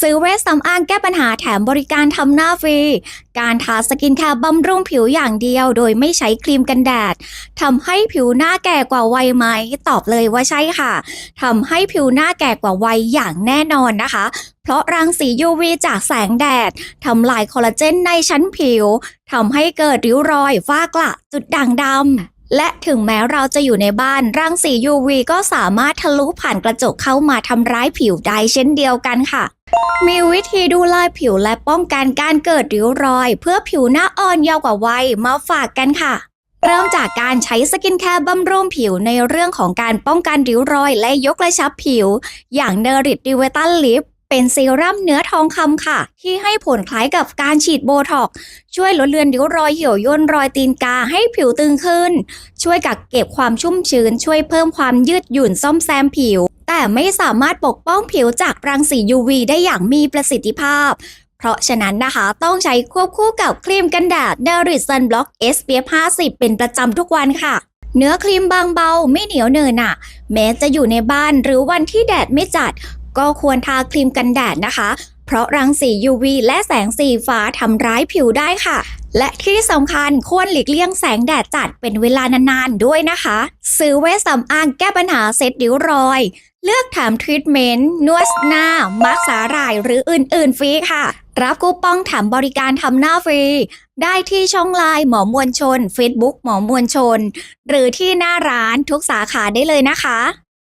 ซื้อเวชสำอางแก้ปัญหาแถมบริการทำหน้าฟรี การทาสกินแคร์บำรุงผิวอย่างเดียว โดยไม่ใช้ครีมกันแดดทำให้ผิวหน้าแก่กว่าวัยไหม ตอบเลยว่าใช่ค่ะทำให้ผิวหน้าแก่กว่าวัยอย่างแน่นอนนะคะ เพราะรังสี UV จากแสงแดดทำลายคอลลาเจนในชั้นผิวทำให้เกิดริ้วรอยฝ้ากระจุดด่างดำและถึงแม้เราจะอยู่ในบ้านรังสี UV ก็สามารถทะลุผ่านกระจกเข้ามาทำร้ายผิวได้เช่นเดียวกันค่ะ มีวิธีดูแลผิวและป้องกันการเกิดริ้วรอย เพื่อผิวหน้าอ่อนเยาว์กว่าวัยมาฝากกันค่ะ เริ่มจากการใช้สกินแคร์บำรุงผิวในเรื่องของการป้องกันริ้วรอย และยกกระชับผิว อย่างเนริดดิเวตันลิปเป็นซีรั่มเนื้อทองคำค่ะ ที่ให้ผลคล้ายกับการฉีดโบท็อกช่วยลดเลือนริ้วรอยเหี่ยวย่นรอยตีนกาให้ผิวตึงขึ้น ช่วยกักเก็บความชุ่มชื้น ช่วยเพิ่มความยืดหยุ่นซ่อมแซมผิว แต่ไม่สามารถปกป้องผิวจากรังสี UV ได้อย่างมีประสิทธิภาพ เพราะฉะนั้นนะคะต้องใช้ควบคู่กับครีมกันแดด n a r i t Sun Block SPF 50 เป็นประจำทุกวันค่ะเนื้อครีมบางเบาไม่เหนียวเนินอะแม้จะอยู่ในบ้านหรือวันที่แดดไม่จัด ก็ควรทาครีมกันแดดนะคะ เพราะรังสี UV และแสงสีฟ้าทำร้ายผิวได้ค่ะ และที่สำคัญควรหลีกเลี่ยงแสงแดดจัดเป็นเวลานานๆด้วยนะคะ ซื้อเวชสำอางแก้ปัญหาเซตริ้วรอย เลือกถามทรีทเมนต์นวดหน้ามาร์กสาหร่ายหรืออื่นๆฟรีค่ะ รับคูปองแถมบริการทำหน้าฟรี ได้ที่ช่องไลน์หมอมวลชน Facebook หมอมวลชน หรือที่หน้าร้านทุกสาขาได้เลยนะคะ